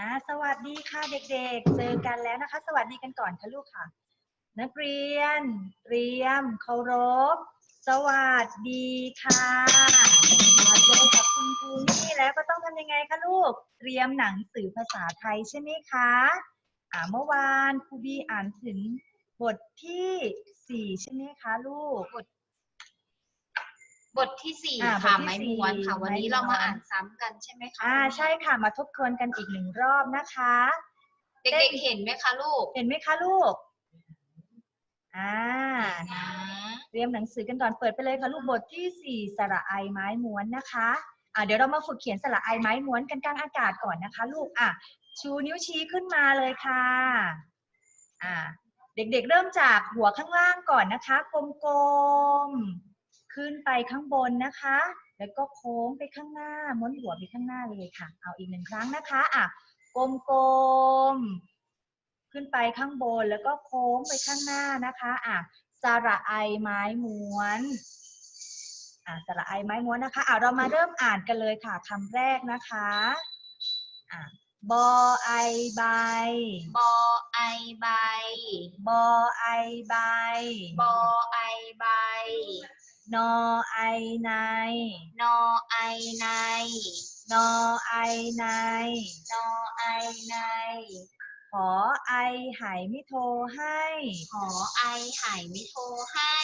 อ่าสวัสดีค่ะเด็กๆ เจอกันแล้วนะคะ สวัสดีกันก่อนค่ะลูกค่ะ นักเรียน เตรียม เคารพ สวัสดีค่ะมาเจอกับคุณครูนี่แล้วก็ต้องทำยังไงคะลูก เตรียมหนังสือภาษาไทยใช่ไหมคะอ่าเมื่อวานครูบีอ่านถึงบทที่สี่ใช่ไหมคะลูก บท ที่สี่อ่าค่ะบทที่ไม้สี่ม้วนค่ะวันนี้ไม้ม้วนเรามาอ่านซ้ำกันใช่ไหมคะอ่าใช่ค่ะมาทบทวนกันอีกหนึ่งรอบนะคะ เด็กๆเห็นไหมคะลูกเห็นไหมคะลูกอ่านะเตรียมหนังสือกันก่อนเปิดไปเลยค่ะลูกบทที่สี่สระไอไม้ม้วนนะคะอ่าเดี๋ยวเรามาฝึกเขียนสระไอไม้ม้วนกันกลางอากาศก่อนนะคะ ลูกอะชูนิ้วชี้ขึ้นมาเลยค่ะอ่าเด็กๆเริ่มจากหัวข้างล่างก่อนนะคะ กลมๆ ขึ้นไปข้างบนนะคะ แล้วก็โค้งไปข้างหน้า ม้วนหัวไปข้างหน้าเลยค่ะ เอาอีกหนึ่งครั้งนะคะอะกลมๆ ขึ้นไปข้างบนแล้วก็โค้งไปข้างหน้านะคะอะสระไอไม้ม้วนอะสระไอไม้ม้วนนะคะอะเรามาเริ่มอ่านกันเลยค่ะคำแรกนะคะอะบอไอใบบอไอใบบอไอใบบอไอใบ นอไอใน นอไอใน นอไอใน นอไอใน ขอไอไหไม่โทรให้หอไอหายไม่โทรให้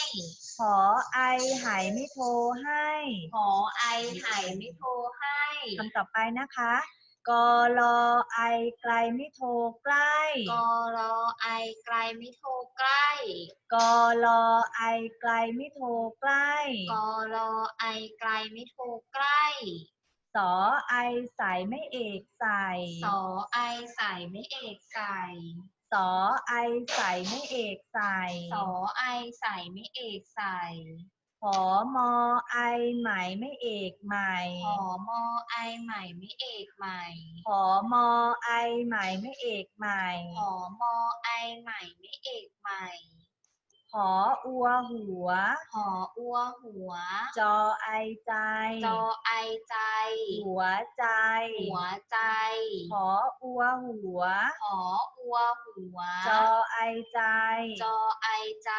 ขอไอไหไม่โทรให้หอไอหายไม่โทรให้คำต่อไปนะคะ กรอไอไกลไม่โทรใกล้ กอรอไอไกลไม่โทรใกล้กรอไอไกลไม่โทรใกล้ กอรอไอไกลไม่โทรใกล้ สอไอใสไม่เอกใส่สอไอใส่ไม่เอกใส่สอไอใสไม่เอกใส่สอไอใส่ไม่เอกใส่ข อมอไอไหมไม่เอกใหม่หอมอไอใหม่ไม่เอกใหม่ขอมอไอไหมไม่เอกใหม่หอมอไอใหม่ไม่เอกใหม่ ขออัวหัว หออัวหัว จอไอใจ จอไอใจ หัวใจ หัวใจขออัวหัว หออัวหัว จอไอใจ จอไอใจ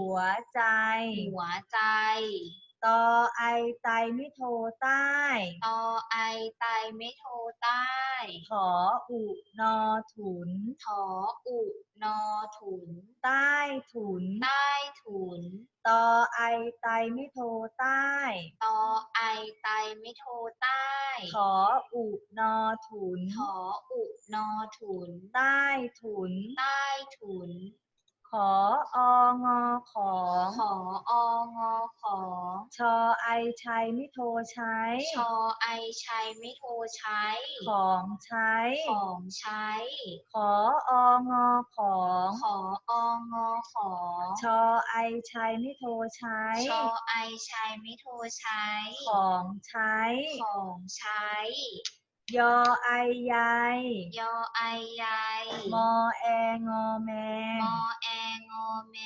หัวใจ หัวใจ ตอไอไตไม่โทรใต้ ตอไอไตไม่โทรใต้ขออุนอถุน ถออุนอถุน ใต้ถุน ใต้ถุน ตอไอไตไม่โทรใต้ ตอไอไตไม่โทรใต้ขออุนอถุน ถออุนอถุน ใต้ถุน ใต้ถุน ขอองอของขอองอของชอไอชัยไม่โทรใช้ ชอไอชัยไม่โทรใช้ ของใช้ ของใช้ ขอองอของขอองอของชอไอชัยไม่โทรใช้ ชอไอชัยไม่โทรใช้ ของใช้ ของใช้ยอไอยายยอไอใยมอแองอแมมอ แองอแม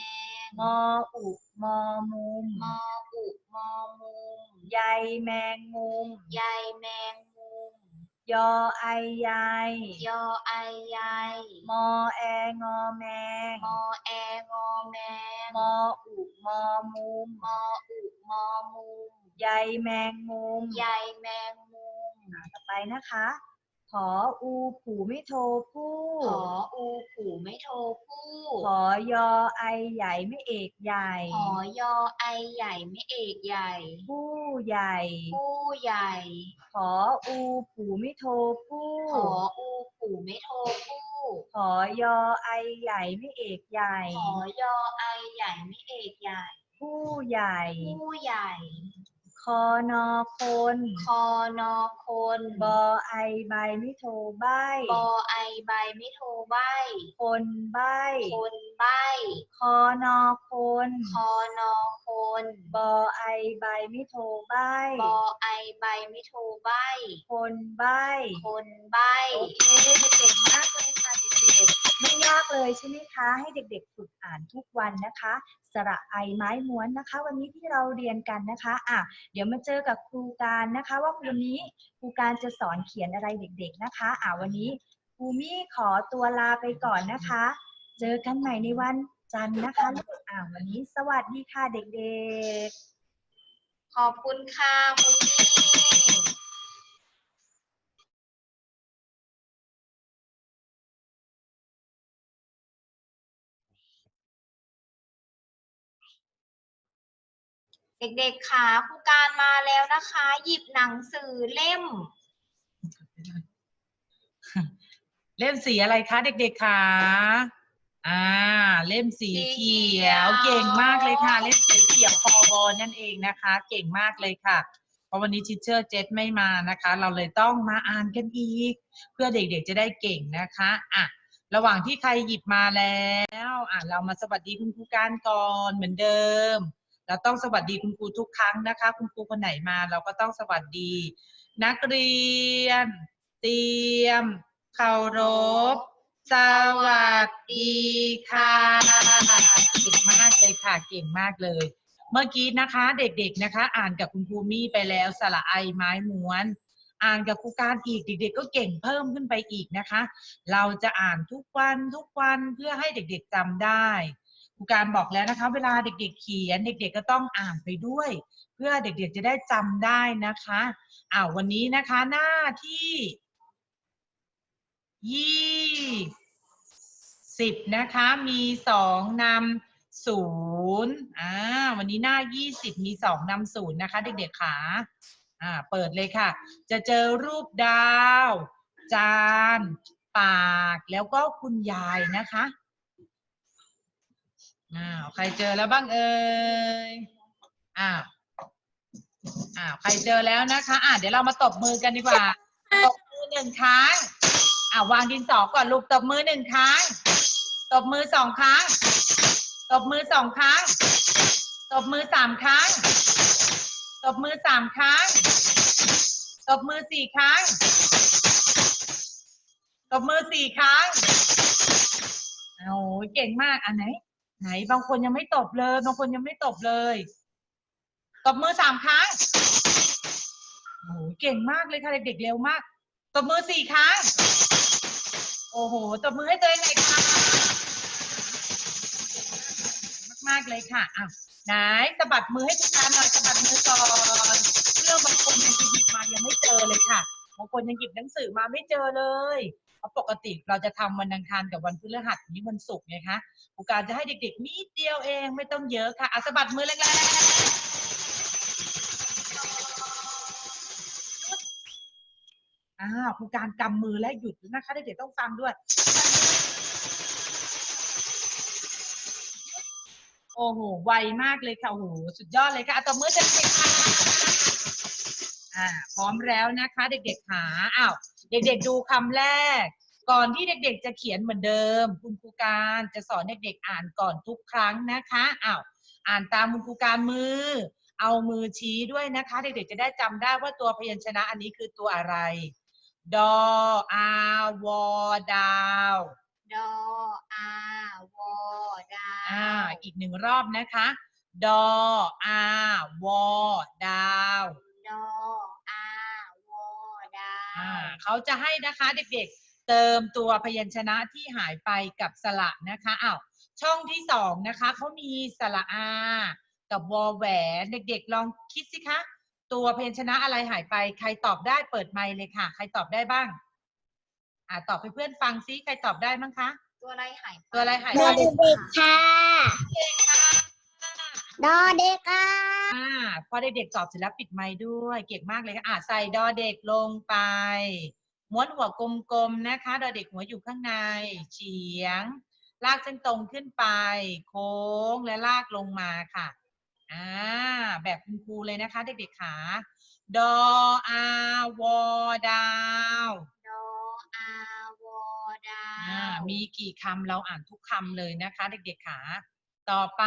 งมออุมอมุมมออุมอมุมใยแมงมุม ใยแมงมุม ยอไอยายยอไอใยมอแองอแมง มอแองอแมงมออุมอมุมมออุมอมุม ใยแมงมุม ใยแมงมุมต่อไปนะคะ ขออูผูไม่โทรผู้ ขออูผูไม่โทรผู้ขอยอไอใหญ่ไม่เอกใหญ่ ขอยอไอใหญ่ไม่เอกใหญ่ ผู้ใหญ่ ผู้ใหญ่ ขออูผูไม่โทรผู้ ขออูผูไม่โทรผู้ขอยอไอใหญ่ไม่เอกใหญ่ ขอยอไอใหญ่ไม่เอกใหญ่ ผู้ใหญ่ ผู้ใหญ่ คอนอคนคอนอคนบอไอใบไม่โทรใบบอไอใบไม่โทรใบ คนใบ คนใบ คอนอคนคอนอคนบอไอใบไม่โทรใบบอไอใบไม่โทรใบ คนใบ คนใบ โอเคเก่งมากเลยค่ะเด็กด็กๆ ไม่ยากเลยใช่ไหมคะ ให้เด็กๆฝึกอ่านทุกวันนะคะ สระไอไม้ม้วนนะคะ วันนี้ที่เราเรียนกันนะคะอะเดี๋ยวมาเจอกับครูการนะคะ ว่าวันนี้ครูการจะสอนเขียนอะไรเด็กๆนะคะอะวันนี้ครูมี่ขอตัวลาไปก่อนนะคะ เจอกันใหม่ในวันจันทร์นะคะอะวันนี้สวัสดีค่ะเด็กๆ ขอบคุณค่ะคุณมี่ เด็กๆค่ะผู้การมาแล้วนะคะ หยิบหนังสือเล่ม เล่มสีอะไรคะเด็กๆคะอ่า เล่มสีสีเขีเขียยววเก่งมากเลยค่ะ เล่มสีเขียวพอบอนั่นเองนะคะ เก่งมากเลยค่ะ เพราะวันนี้ทิเชอร์เจษไม่มานะคะ เราเลยต้องมาอ่านกันอีก เพื่อเด็กๆจะได้เก่งนะคะอะระหว่างที่ใครหยิบมาแล้ว อะเรามาสวัสดีคุณครูการก่อนเหมือนเดิม เราต้องสวัสดีคุณครูทุกครั้งนะคะ คุณครูคนไหนมาเราก็ต้องสวัสดี นักเรียน เตรียมเคารพสวัสดีค่ะเก่งมากเลยค่ะเก่งมากเลย เมื่อกี้นะคะเด็กๆนะคะ อ่านกับคุณครูมี่ไปแล้วสระไอไม้ม้วน อ่านกับครูการอีกเด็ก ๆ ก็เก่งเพิ่มขึ้นไปอีกนะคะ เราจะอ่านทุกวันทุกวันเพื่อให้เด็กๆจำได้ ครูการบอกแล้วนะคะ เวลาเด็ก ๆ เขียน เด็ก ๆ ก็ต้องอ่านไปด้วย เพื่อเด็ก ๆ จะได้จำได้นะคะอ้าววันนี้นะคะหน้าที่ยี่สิบนะคะมีสองนำศูนย์อ่าวันนี้หน้ายี่สิบมีสองนำศูนย์นะคะ เด็ก ๆ ขาอ่าเปิดเลยค่ะ จะเจอรูปดาว จาน ปากแล้วก็คุณยายนะคะ อ้าวใครเจอแล้วบ้างเอ่ยอ้าวอ้าวใครเจอแล้วนะคะอ่าเดี๋ยวเรามาตบมือกันดีกว่าตบมือหนึ่งครั้งอ่าวางดินสอก่อนลูกตบมือหนึ่งครั้งตบมือสองครั้งตบมือสองครั้งตบมือสามครั้งตบมือสามครั้งตบมือสี่ครั้งตบมือสี่ครั้งโอ้เก่งมากอันไหน ไหนบางคนยังไม่ตบเลย บางคนยังไม่ตบเลยตบมือสามครั้งโอ้ยเก่งมากเลยค่ะเด็กๆเร็วมากตบมือสี่ครั้งโอ้โหตบมือให้ตัวเองหน่อยค่ะมากๆเลยค่ะอะไหนสะบัดมือให้ทุกท่านหน่อยสะบัดมือก่อนเรื่องบางคนยังหยิบมายังไม่เจอเลยค่ะบางคนยังหยิบหนังสือมาไม่เจอเลยเพราะปกติเราจะทำวันอังคารกับวันพฤหัสนี้วันศุกร์ไงคะ ครูการจะให้เด็กๆนิดเดียวเองไม่ต้องเยอะค่ะอะสะบัดมือแรงๆอ่าครูการกำมือและหยุดนะคะเด็กๆต้องฟังด้วย โอ้โหไวมากเลยค่ะโอ้โหสุดยอดเลยค่ะอะตบมือเด็กๆค่ะอ่าพร้อมแล้วนะคะ เด็กๆขาอ้าวเด็กๆดูคำแรก ก่อนที่เด็กๆ จะเขียนเหมือนเดิม คุณครูการจะสอนเด็กๆอ่านก่อนทุกครั้งนะคะอ้าวอ่านตามคุณครูการมือ เอามือชี้ด้วยนะคะ เด็กๆจะได้จำได้ว่าตัวพยัญชนะอันนี้คือตัวอะไรดออาวอดาวดออาวอดาอ่าวอีกหนึ่งรอบนะคะดออาวอดาวดออาวอดาอ่าวเขาจะให้นะคะเด็กๆ เติมตัวพยัญชนะที่หายไปกับสระนะคะอ้าวช่องที่สองนะคะเขามีสระอากับวอแหวนเด็ก ๆ ลองคิดสิคะ ตัวพยัญชนะอะไรหายไป ใครตอบได้เปิดไมค์เลยค่ะ ใครตอบได้บ้าง อ่าตอบให้เพื่อนฟังซิใครตอบได้มั้งคะตัวอะไรหายปตัวอะไรหายดไปอเด็กค่ะดอเด็กค่ะอ่าพอเด็กๆตอบเสร็จแล้วปิดไมค์ด้วย เก่งมากเลยค่ะอ่าใส่ดอเด็กลงไป ม้วนหัวกลมๆนะคะดอเด็กหัวอยู่ข้างใน เฉียง ลากเส้นตรงขึ้นไป โค้งและลากลงมาค่ะอ่าแบบคุณครูเลยนะคะ เด็กๆขาดออาวอดาวดออาวอดาอ่าวมีกี่คำเราอ่านทุกคำเลยนะคะ เด็กๆขาต่อไป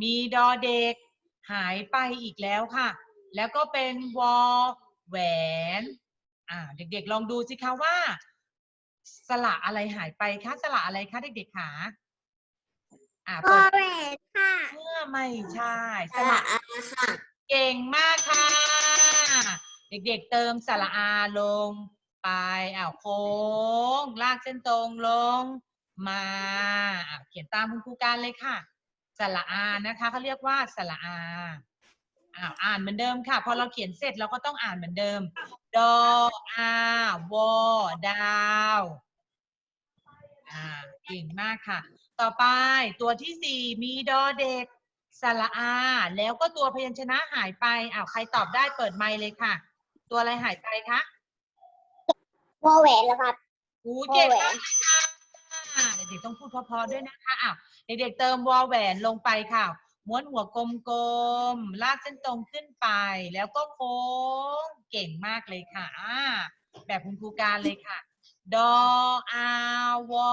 มีดอเด็กหายไปอีกแล้วค่ะ แล้วก็เป็นวอแหวน อ่าเด็กๆ ลองดูสิคะว่า สระอะไรหายไปคะสระอะไรคะเด็กๆขาอ่าพเปิอดแหวนค่ะเมื่อไม่ใช่สสระระอาค่ะ เก่งมากค่ะ เด็กๆเติมสระอาลงไปอ้าวโค้ง ลากเส้นตรงลง มาอ้าวเขียนตามคุณครูการเลยค่ะสระอานะคะเขาเรียกว่าสระอา อ้าวอ่านเหมือนเดิมค่ะ พอเราเขียนเสร็จเราก็ต้องอ่านเหมือนเดิม ดออาวอดาวอ่าเก่งมากค่ะ ต่อไปตัวที่สี่มีดอเด็กสระอา แล้วก็ตัวพยัญชนะหายไปอ้าวใครตอบได้เปิดไมค์เลยค่ะ ตัวอะไรหายไปคะวอแหวนแล้วครับอู้เก่งวอแหวมากนเลยค่ะเด็กๆต้องพูดเพอๆด้วยนะคะอ้าวเด็กๆเติมวอแหวนลงไปค่ะ ม้วนหัวกลมๆ ลากเส้นตรงขึ้นไป แล้วก็โค้ง เก่งมากเลยค่ะอ่าแบบคุณครูการเลยค่ะ ดออาวอ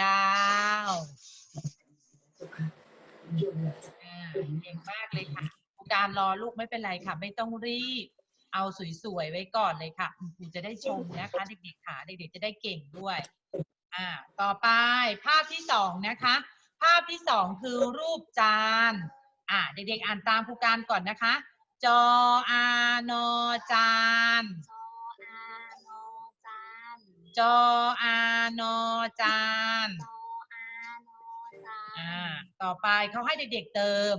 ดาวเก่งมากเลยค่ะครูการรอลูกไม่เป็นไรค่ะ ไม่ต้องรีบ เอาสวยๆ ไว้ก่อนเลยค่ะคุณครูจะได้ชมนะคะเด็กๆค่ะเด็กๆจะได้เก่งด้วย อ่า ต่อไปภาพที่สองนะคะ ภาพที่สองคือรูปจาน อ่าเด็กๆอ่านตามครูการก่อนนะคะจออานอจานจออานอจานจออานอจาน จออานอจานอ่าต่อไปเขาให้เด็กๆเติม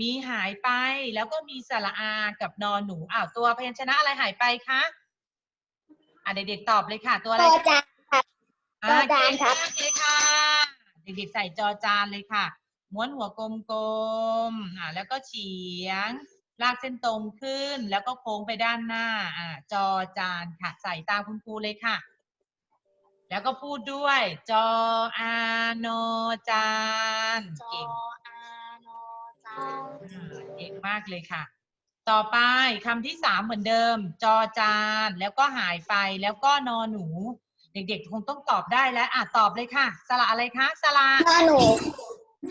มีหายไปแล้วก็มีสระอากับนอนหนูอ้าวตัวพยัญชนะอะไรหายไปคะอ่าเด็กๆตอบเลยค่ะตัวอะไรต่อคะจากอ่าจอจานครับเก่งมากเลยค่ะ เด็กๆใส่จอจานเลยค่ะ ม้วนหัวกลมๆอ่าแล้วก็เฉียง ลากเส้นตรงขึ้น แล้วก็โค้งไปด้านหน้าอ่าจอจานค่ะ ใส่ตามคุณครูเลยค่ะ แล้วก็พูดด้วย จออานอจานจอเก่งอานอจานอ่าเก่งมากเลยค่ะ ต่อไปคำที่สามเหมือนเดิม จอจานแล้วก็หายไปแล้วก็นอหนู เด็กๆ คงต้องตอบได้แล้วอะตอบเลยค่ะ สระอะไรคะ สระนอหนู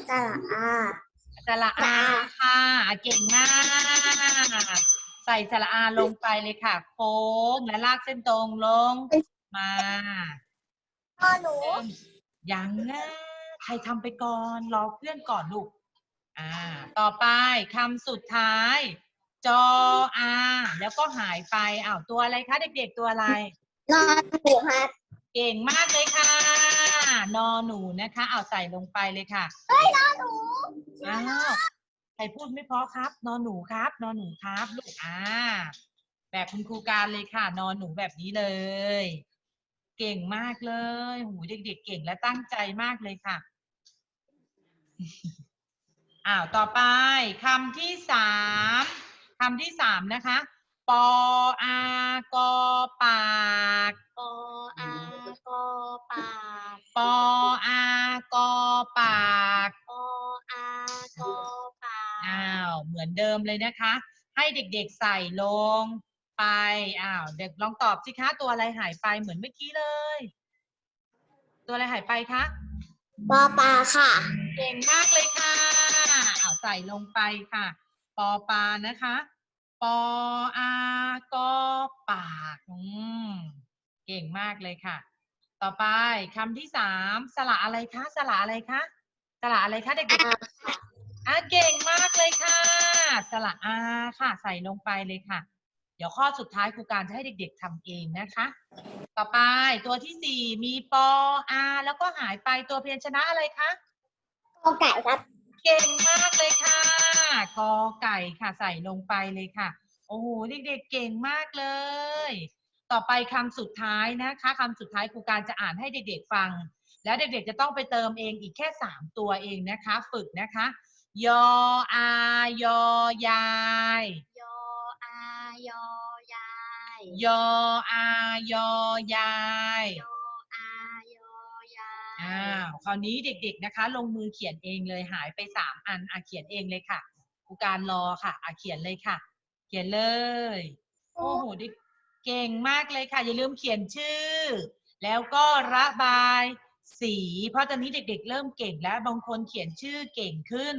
สระอาสระอาจ้าค่ะเก่งมาก ใส่สระอาลงไปเลยค่ะ โค้งและลากเส้นตรงลงมานอหนูยังนะใครทำไปก่อนรอเพื่อนก่อนลูกอ่า ต่อไปคำสุดท้าย จออาแล้วก็หายไปอ้าวตัวอะไรคะเด็กๆตัวอะไร นอหนูครับ เก่งมากเลยค่ะ นอหนูนะคะ เอาใส่ลงไปเลยค่ะหนูอ้าวใครพูดไม่เพราะครับ นอนหนูครับ นอนหนูครับลูกอ่า แบบคุณครูการเลยค่ะ นอนหนูแบบนี้เลย เก่งมากเลยหูเด็กๆเก่งและตั้งใจมากเลยค่ะอ้าวต่อไปคำที่สามคำที่สามนะคะ ปออากอปากปออากอปากปออากอปากปออากอปากอ้าวเหมือนเดิมเลยนะคะ ให้เด็กๆใส่ลงไปอ้าวเด็กลองตอบสิคะตัวอะไรหายไปเหมือนเมื่อกี้เลย ตัวอะไรหายไปคะปอปลาค่ะ เก่งมากเลยค่ะอ้าวใส่ลงไปค่ะ ปอปลานะคะ ปออากอปากอืมเก่งมากเลยค่ะ ต่อไปคำที่สามสระอะไรคะ สระอะไรคะ สระอะไรคะเด็กๆอะเก่งมากเลยค่ะ สระอาค่ะ ใส่ลงไปเลยค่ะ เดี๋ยวข้อสุดท้ายครูการจะให้เด็ก ๆทำเองนะคะ ต่อไปตัวที่สี่มีปออาแล้วก็หายไปตัวพยัญชนะอะไรคะกอไก่ครับ เก่งมากเลยค่ะ กอไก่ค่ะใส่ลงไปเลยค่ะ โอ้โหเด็กๆเก่งมากเลย ต่อไปคำสุดท้ายนะคะคำสุดท้ายครูการจะอ่านให้เด็กๆฟัง แล้วเด็กๆจะต้องไปเติมเองอีกแค่สามตัวเองนะคะ ฝึกนะคะ ยออายอยาย ยออายอยาย ยออายอยายยออายอยายอ้าวคราวนี้เด็กๆนะคะ ลงมือเขียนเองเลยหายไปสามอันอะเขียนเองเลยค่ะ ครูการรอค่ะอะเขียนเลยค่ะ เขียนเลย โอ้โหเด็กเก่งมากเลยค่ะ อย่าลืมเขียนชื่อ แล้วก็ระบายสี เพราะตอนนี้เด็ก ๆ เริ่มเก่งแล้วบางคนเขียนชื่อเก่งขึ้น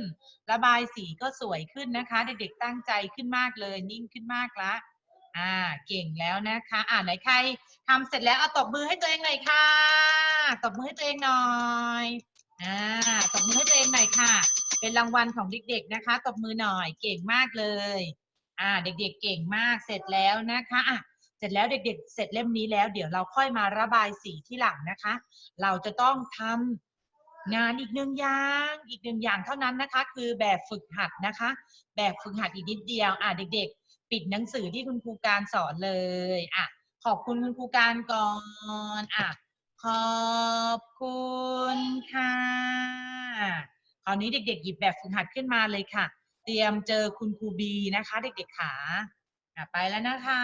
ระบายสีก็สวยขึ้นนะคะ เด็กๆตั้งใจขึ้นมากเลย นิ่งขึ้นมากละอ่าเก่งแล้วนะคะ อ่าไหนใครทำเสร็จแล้วเอาตบมือให้ตัวเองหน่อยค่ะตบมือให้ตัวเองหน่อยอ่าตบมือให้ตัวเองหน่อยค่ะ เป็นรางวัลของเด็ก ๆนะคะ ตบมือหน่อย เก่งมากเลย อ่า เด็กๆ เก่งมาก เสร็จแล้วนะคะอะเสร็จแล้วเด็ก ๆ เสร็จเล่มนี้แล้ว เดี๋ยวเราค่อยมาระบายสีที่หลังนะคะ เราจะต้องทำงานอีกหนึ่งอย่าง อีกหนึ่งอย่างเท่านั้นนะคะ คือแบบฝึกหัดนะคะ แบบฝึกหัดอีกนิดเดียว อะเด็ก ๆ ปิดหนังสือที่คุณครูการสอนเลย อะ ขอบคุณคุณครูการก่อน อะ ขอบคุณค่ะ ราวนี้เด็ก ๆ หยิบแบบฝึกหัดขึ้นมาเลยค่ะ เตรียมเจอคุณครูบีนะคะ เด็กๆขาไปแล้วนะคะ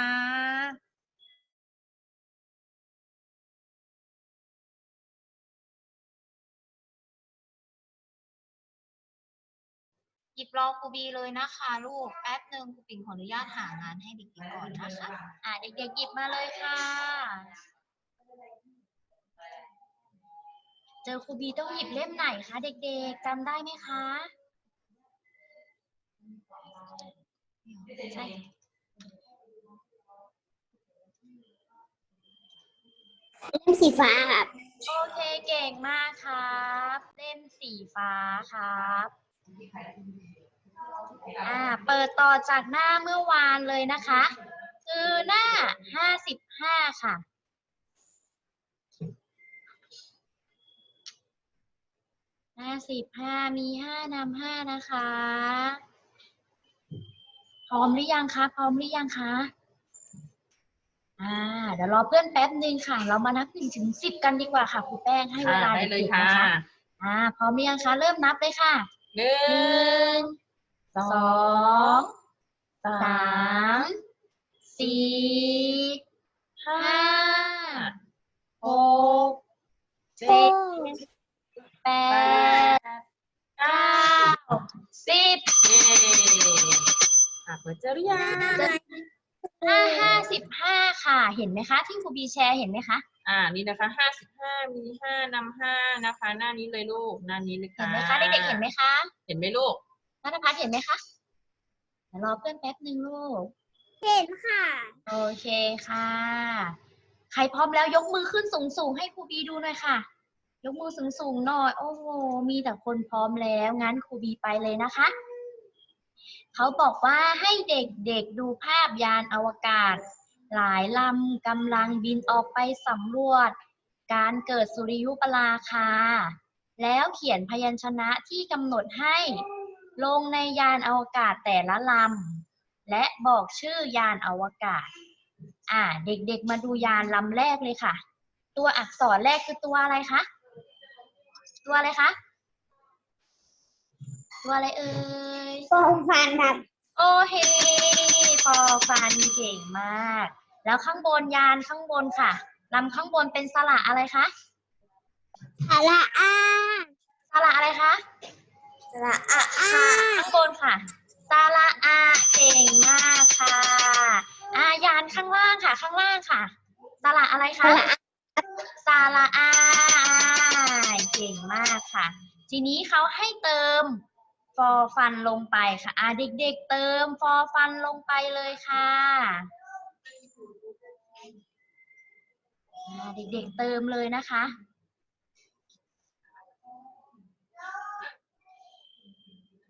หยิบรอครูบีเลยนะคะลูกแป๊บหนึ่งครูปิ่งขออนุญาตหางานให้เด็กๆก่อนนะคะ อ่าเด็กๆหยิบมาเลยค่ะ เจอครูบีต้องหยิบเล่มไหนคะเด็กๆจำได้ไหมคะใช่เล่มสีฟ้าครับ โอเคเก่งมากครับ เล่มสีฟ้าครับอ่าเปิดต่อจากหน้าเมื่อวานเลยนะคะ คือหน้าห้าสิบห้าค่ะ ห้าสิบห้ามีห้านำห้านะคะ พร้อมหรือยังคะ พร้อมหรือยังคะ อ่า เดี๋ยวรอเพื่อนแป๊บนึงค่ะ เรามานับหนึ่งถึงสิบกันดีกว่าค่ะครูแป้งให้เวลาได้เลยด็กๆค่ะนอ่า พร้อมหรือยังคะ เริ่มนับเลยค่ะหนึ่หนึ่ง งสองสามสี่ห้าหกเจ็เจ็ดด แปดเก้าสิบเย้อะเปิดเจอหรือยังหน้าห้าสิบห้าค่ะ เห็นไหมคะ ที่ครูบีแชร์เห็นไหมคะ อ่า นี่นะคะห้าสิบห้ามีห้านำห้านะคะ หน้านี้เลยลูก หน้านี้เลยเห็นค่ะไหมคะ เด็กๆเห็นไหมคะ เห็นไหมลูกนัทพัฒน์เห็นไหมคะเดี๋ยวรอเพื่อนแป๊บหนึ่งลูก เห็นค่ะ โอเคค่ะ ใครพร้อมแล้วยกมือขึ้นสูงสูงๆให้ครูบีดูหน่อยค่ะ ยกมือสูงสูงๆหน่อย โอ้โห มีแต่คนพร้อมแล้ว งั้นครูบีไปเลยนะคะ เขาบอกว่าให้เด็กๆดูภาพยานอวกาศ หลายลำกำลังบินออกไปสำรวจ การเกิดสุริยุปราคา แล้วเขียนพยัญชนะที่กำหนดให้ ลงในยานอวกาศแต่ละลำ และบอกชื่อยานอวกาศ อ่า เด็กๆมาดูยานลำแรกเลยค่ะ ตัวอักษรแรกคือตัวอะไรคะ ตัวอะไรคะ ตัวอะไรเอ่ยฟองฟันครับ โอเคปอฟันเก่งมาก แล้วข้างบนยานข้างบนค่ะลำข้างบนเป็นสระอะไรคะสระอาสระอะไรคะสระอาอาข้างบนค่ะสระอาเก่งมากค่ะอายานข้างล่างค่ะ ข้างล่างค่ะสระอะไรสคะระอาสระอา เก่งมากค่ะ ทีนี้เขาให้เติมฟอฟันลงไปค่ะอ่าเด็กๆ เติมฟอฟันลงไปเลยค่ะอ่าเด็กๆ เติมเลยนะคะ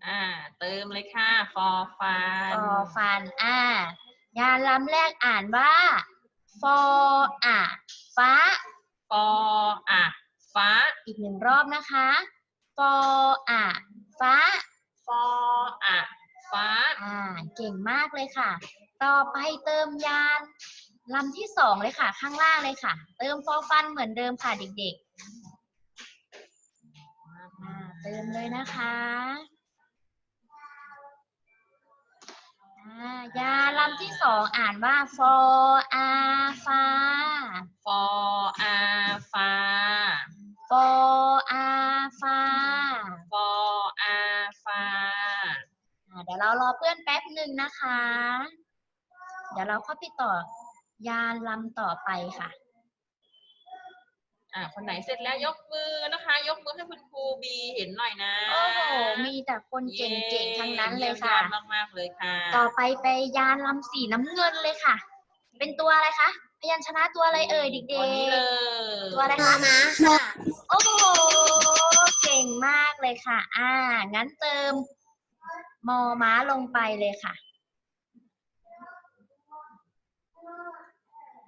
อ่า เติมเลยค่ะฟอฟันฟอฟันอ่ายานลำแรกอ่านว่าฟออะฟ้าฟออะ ฟ้าอีกหนึ่งรอบนะคะฟออะฟ้าฟออะฟ้า อ่า เก่งมากเลยค่ะ ต่อไปเติมยานลำที่สองเลยค่ะ ข้างล่างเลยค่ะ เติมฟอฟันเหมือนเดิมค่ะเด็กๆอ่าเติมเลยนะคะอ่ายาลำที่สองอ่านว่าฟออาฟ้าฟออาฟ้า ฟออาฟ้าฟออาฟ้าอ่าเดี๋ยวเรารอเพื่อนแป๊บหนึ่งนะคะ เดี๋ยวเราเข้าไปต่อยานลำต่อไปค่ะอ่าคนไหนเสร็จแล้วยกมือนะคะ ยกมือให้คุณครูบีเห็นหน่อยนะโอ้โหมีแต่คนเก่งๆทั้งนั้นเลยค่ะมากมากๆเลยค่ะ ต่อไปไปยานลำสีน้ำเงินเลยค่ะ เป็นตัวอะไรคะพยัญชนะตัวอะไรเอ่ยเด็ตัวนี้กเลๆยตัวอะไรมาคะมาค่ะโอ้โหเก่งมากเลยค่ะ อ่า งั้นเติมมอม้าลงไปเลยค่ะ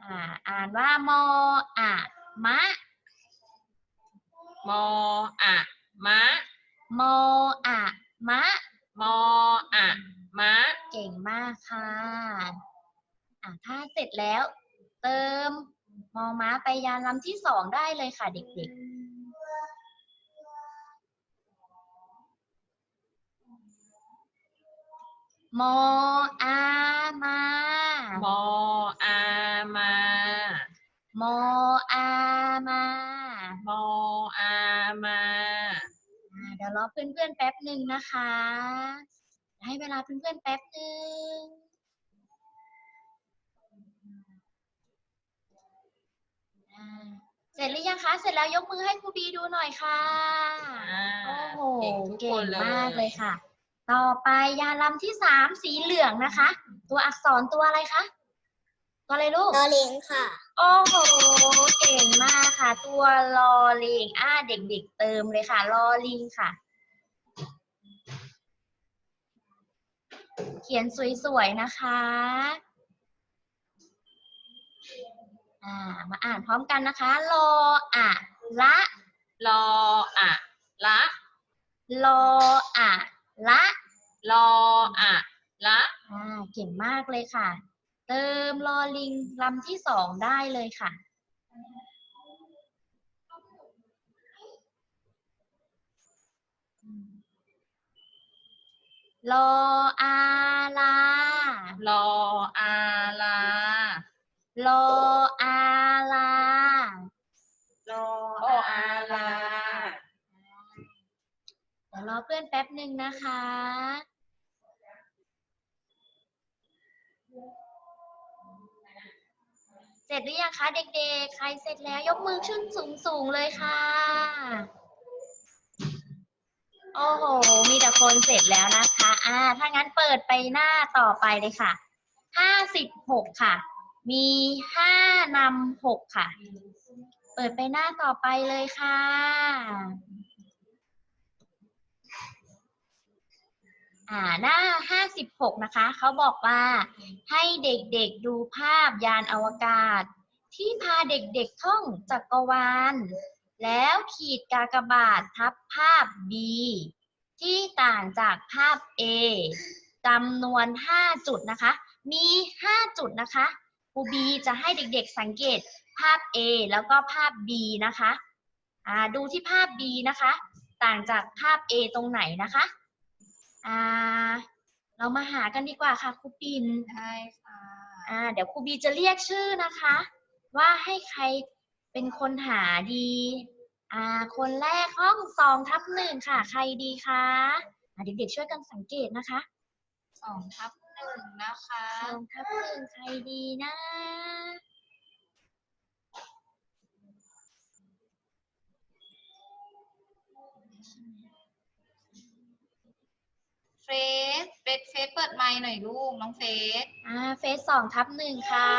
อ่า อ่านว่ามออะมะ มออะมะ มออะมะ มออะมะ เก่งมากค่ะ อ่าถ้าเสร็จแล้ว เติมมอม้าไปยานลำที่สองได้เลยค่ะเด็กๆ มออามา มออามา มออามา มออามาอ่าเดี๋ยวรอเพื่อนๆแป๊บหนึ่งนะคะ ให้เวลาเพื่อนๆแป๊บหนึ่งอ่าเสร็จหรือยังคะ เสร็จแล้วยกมือให้ครูบีดูหน่อยค่ะอ่าโอ้โห เก่งทุกเก่คงนเลยมากเลยค่ะ ต่อไปยาลำที่สามสีเหลืองนะคะ ตัวอักษรตัวอะไรคะ ตัวอะไรลูกตอลิงค่ะ โอ้โห เก่งมากค่ะ ตัวลอลิงอ่าเด็กๆเติมเลยค่ะ ลอลิงค่ะ เขียนสวยๆนะคะอ่ามาอ่านพร้อมกันนะคะ ลออะละรออะละ ลออะ ละรออะละอ่าเก่งมากเลยค่ะ เติมลอลิงลำที่สองได้เลยค่ะ ลออาลารออาลา ลออาลารอ รอเพื่อนแป๊บหนึ่งนะคะเสร็จหรือยังคะเด็กๆ ใครเสร็จแล้วยกมือขึ้นสูงๆเลยค่ะ โอ้โห มีแต่คนเสร็จแล้วนะคะ อ่า ถ้างั้นเปิดไปหน้าต่อไปเลยค่ะ ห้าสิบหกค่ะ มีห้านำหกค่ะ เปิดไปหน้าต่อไปเลยค่ะ อ่าหน้าห้าสิบหกนะคะ เขาบอกว่าให้เด็กๆดูภาพยานอวกาศ ที่พาเด็กๆท่องจักรวาล แล้วขีดกากบาททับภาพ B ที่ต่างจากภาพ A จำนวน 5 จุดนะคะ มี 5 จุดนะคะครูบีจะให้เด็กๆสังเกตภาพ A แล้วก็ภาพ B นะคะ อ่า ดูที่ภาพ B นะคะ ต่างจากภาพ A ตรงไหนนะคะ อ่า เรามาหากันดีกว่าค่ะครูปินใช่ค่ะอ่า เดี๋ยวครูบีจะเรียกชื่อนะคะ ว่าให้ใครเป็นคนหาดี อ่า คนแรกห้องสองทับหนึ่งค่ะ ใครดีคะอ่าเด็กๆช่วยกันสังเกตนะคะสองทับหนึ่งนะคะสองทับหนึ่งใครดีนะ เฟสเฟสเฟสเปิดไมค์หน่อยลูกน้องเฟสอ่าเฟสสองทับหนึ่งค่ะ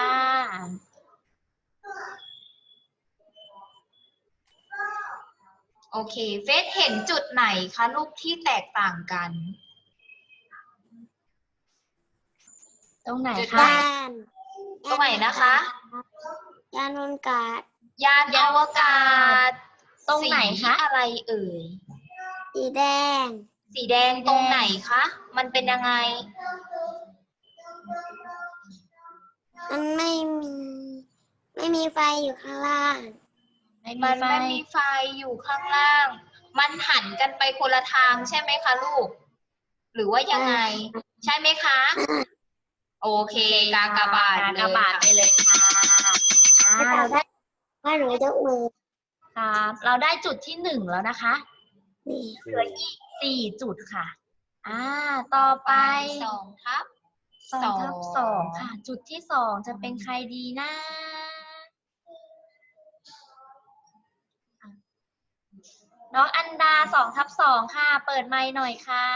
โอเค เฟสเห็นจุดไหนคะลูกที่แตกต่างกัน ตรงไหนจุดคะยานตรงไหนนะคะ ยานอนกาศยานอวกาศตรงไหนสีคะอะไรเอ่ย สีแดง สีแดงตรงไหนคะ มันเป็นยังไง มันไม่มี ไม่มีไฟอยู่ข้างล่าง ไม่มีมันไฟ ไม่มีไฟอยู่ข้างล่าง มันหันกันไปคนละทางใช่ไหมคะลูก หรือว่ายังไง ใช่ไหมคะ โอเค กากบาทกาเลกยบาทค่ะไปเลยค่ะอ่าให้เราได้ว่าหนูยกมือครับเราได้จุดที่หนึ่งแล้วนะคะนี่ เหลืออีกสี่จุดค่ะ อ่า ต่อไปสองทับสองทับสองค่ะ จุดที่สองจะเป็นใครดีนะน้องอันดาสองทับสองค่ะ เปิดไมค์หน่อยค่ะ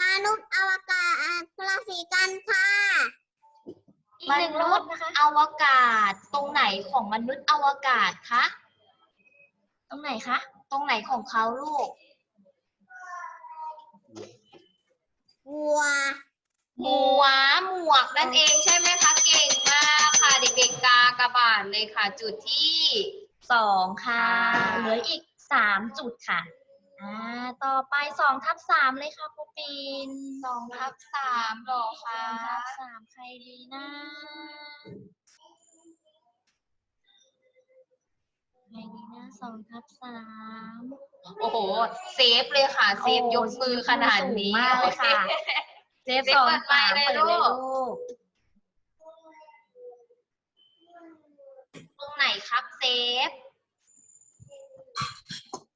มนุษย์อวกาศราศีกันค่ะอีกหนึ่งรอบนะคะ อวกาศตรงไหนของมนุษย์อวกาศคะต รงไหนคะ ตรงไหนของเขาลูก วัว หมวหมวกนั่นเองใช่ไหมคะ เก่งมากค่ะเด็กๆกากระบาดเลยค่ะ จุดที่สองค่ะอ่าเหลืออีกสามจุดค่ะ อ่า ต่อไปสองทับสามเลยค่ะครูปินสองทับสามหรอสคะองทับสามใครดีนะใครดีนะ สองทับสามโอ้โห เซฟเลยค่ะ เซฟยกมือขนาดนี้สูงมากเลยค่ะเซฟเซฟสองเปิดไมสาค์มเลยเปิดลูเลยกลูกตรงไหนครับเซฟ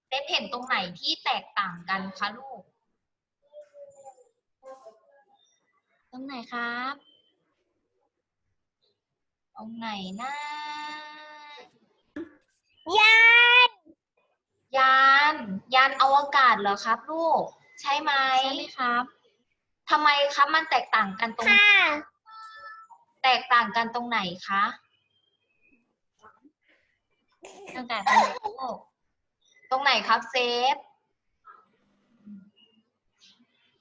เซฟเห็นตรงไหนที่แตกต่างกันคะลูก ตรงไหนครับ ตรงไหนนะยานยาน ยานอวกาศเหรอครับ ลูก ใช่ไหมใช่ไหมครับทำไมครับมันแตกต่างกันตรง ค่ะ แตกต่างกันตรงไหนคะตั้งแต่ตรงไหนลูกตรงไหนครับเซฟ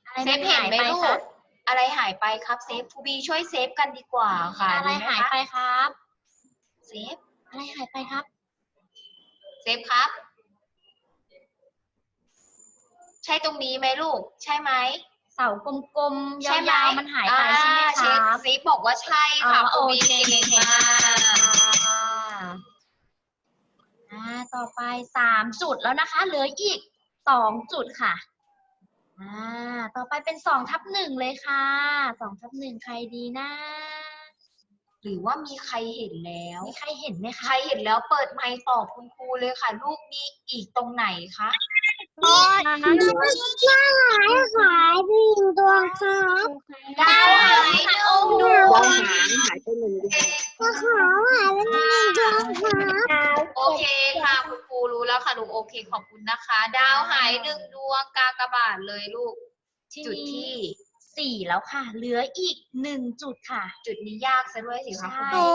อะไรเซมัฟนเห็นหายไหมไปลูคะกอะไรหายไปครับเซฟทูบีช่วยเซฟกันดีกว่าค่ะอะไรดีมหายคะไปครับ เซฟ อะไรหายไปครับ เซฟครับ ใช่ตรงนี้ไหมลูก ใช่ไหมเสากลมๆใช่ไหมยาวๆมันหายไปใช่ไหมอ่าคเชรัฟบเซฟบอกว่าใช่ค่ะอ๋อครูบีโอเคเก่งมากอ่าต่อไปสามจุดแล้วนะคะ เหลืออีกสองจุดค่ะอ่าต่อไปเป็นสองทับหนึ่งเลยค่ะสองทับหนึ่งใครดีนะหรือว่ามีใครเห็นแล้วมีใครเห็นไหมใคคะรเห็นแล้วเปิดไมค์ตอบคุณครูเลยค่ะ ลูกนี้อีกตรงไหนคะ รถหายหายไปหนึ่งดวงครับดาวหายหนึ่งดวงดาวหางหายไปหนึ่งดวงก็ขาวหายไปหนึ่งดวงครับโอเคค่ะคุณครูรู้แล้วค่ะลูกโอเคขอบคุณนะคะ ดาวหายหนึ่งดวงกากบาทเลยลูก จุดที่สี่แล้วค่ะ เหลืออีกหนึ่งจุดค่ะ จุดนี้ยากซะด้วยสิคะคุณใช่คหรูนู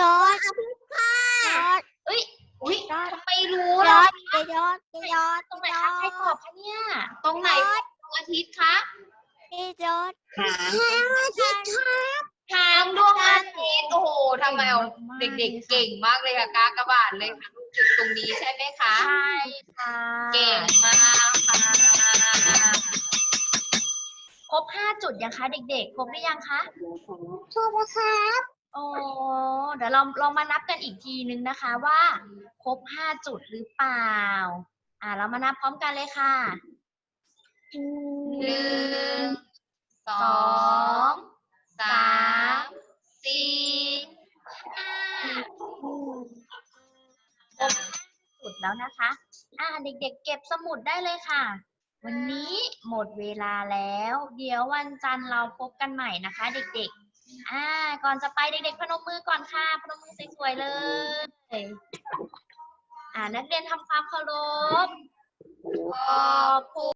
ยอดค่ะยอดเอ้ย อุ้ยทำไมรู้ยล่ะอดยอดยอดตรงไหนคะใครตอบคะเนี่ย ตรงไหนดวงอาทิตย์คะยอดหางอาทิตย์ครับหางดวงอาทิตย์โอ้โหทำไมเอาเด็กๆ เก่งมากเลยค่ะกากบาทเลยค่ะลูกจุดตรงนี้ใช่ไหมคะใช่ค่ะเก่งมากค่ะครบห้าจุดยังคะเด็กๆ ครบหรือยังคะชอบครับ โอ้เดี๋ยวเราเรามานับกันอีกทีนึงนะคะว่า ครบห้าจุดหรือเปล่า อ่าเรามานับพร้อมกันเลยค่ะหนึ่งสองสามสี่ห้าสุดแล้วนะคะ อ่าเด็กๆ เก็บสมุดได้เลยค่ะ วันนี้หมดเวลาแล้ว เดี๋ยววันจันทร์เราพบกันใหม่นะคะ เด็กๆ อ่า ก่อนจะไปเด็กๆพนมมือก่อนค่ะ พนมมือสวยๆเลย อ่า นักเรียนทำความเคารพขอบคุณ